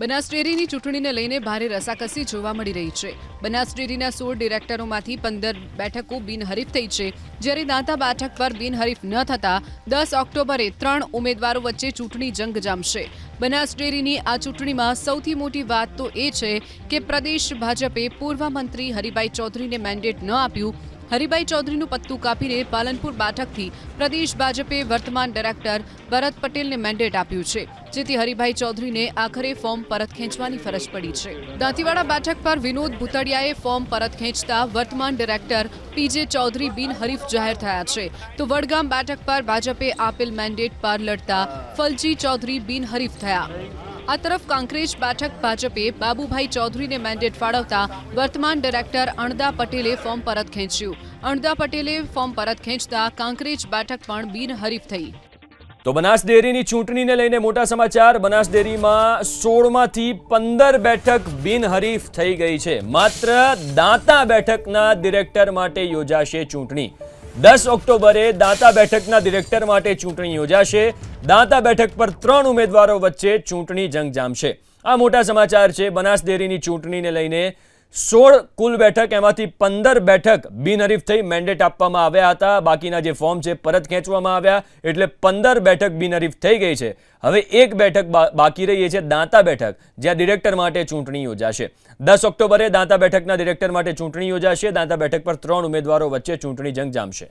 બનાસ ડેરીની ચૂંટણીને લઈને ભારે રસાકસી જોવા મળી રહી છે. બનાસ ડેરીના સોળ ડિરેક્ટરોમાંથી પંદર બેઠકો બિનહરીફ થઈ છે. જ્યારે દાંતા બેઠક પર બિનહરીફ ન થતા દસ ઓક્ટોબરે ત્રણ ઉમેદવારો વચ્ચે ચૂંટણી જંગ જામશે. બનાસ ડેરીની આ ચૂંટણીમાં સૌથી મોટી વાત તો એ છે કે પ્રદેશ ભાજપે પૂર્વ મંત્રી હરિભાઈ ચૌધરીને મેન્ડેટ ન આપ્યું. હરિભાઈ ચૌધરીનું પત્તું કાપીને પાલનપુર બેઠકથી પ્રદેશ ભાજપે વર્તમાન ડાયરેક્ટર ભરત પટેલને મેન્ડેટ આપ્યું છે. જેથી હરિભાઈ ચૌધરીને આખરે ફોર્મ પરત ખેંચવાની ફરજ પડી છે. દાંતીવાડા બેઠક પર વિનોદ ભૂતડિયાએ ફોર્મ પરત ખેંચતા વર્તમાન ડિરેક્ટર પીજે ચૌધરી બિનહરીફ જાહેર થયા છે. તો વડગામ બેઠક પર ભાજપે આપેલ મેન્ડેટ પર લડતા ફલજી ચૌધરી બિનહરીફ થયા. આ તરફ કાંકરેજ બેઠક ભાજપે બાબુભાઈ ચૌધરીને મેન્ડેટ ફાળવતા વર્તમાન ડિરેક્ટર અણદા પટેલે ફોર્મ પરત ખેંચ્યું. અણદા પટેલે ફોર્મ પરત ખેંચતા કાંકરેજ બેઠક પણ બિનહરીફ થઈ. તો બનાસ ડેરીની ચૂંટણીને લઈને મોટા સમાચાર. બનાસ ડેરીમાં સોળમાંથી પંદર બેઠક બિનહરીફ થઈ ગઈ છે. માત્ર દાંતા બેઠકના ડિરેક્ટર માટે યોજાશે ચૂંટણી. દસ ઓક્ટોબરે દાંતા બેઠકના ડિરેક્ટર માટે ચૂંટણી યોજાશે. દાંતા બેઠક પર ત્રણ ઉમેદવારો વચ્ચે ચૂંટણી જંગ જામશે આ મોટા સમાચાર છે. બનાસ ડેરીની ચૂંટણીને લઈને સોળ કુલ બેઠક, એમાંથી પંદર બેઠક બિનહરીફ થઈ મેન્ડેટ આપવામાં આવ્યા હતા. બાકીના જે ફોર્મ છે, પરત ખેંચવામાં આવ્યા. એટલે પંદર બેઠક બિનહરીફ થઈ ગઈ છે. હવે એક બેઠક બાકી રહી છે, દાંતા બેઠક, જ્યાં ડિરેક્ટર માટે ચૂંટણી યોજાશે. દસ ઓક્ટોબરે દાંતા બેઠકના ડિરેક્ટર માટે ચૂંટણી યોજાશે. દાંતા બેઠક પર ત્રણ ઉમેદવારો વચ્ચે ચૂંટણી જંગ જામશે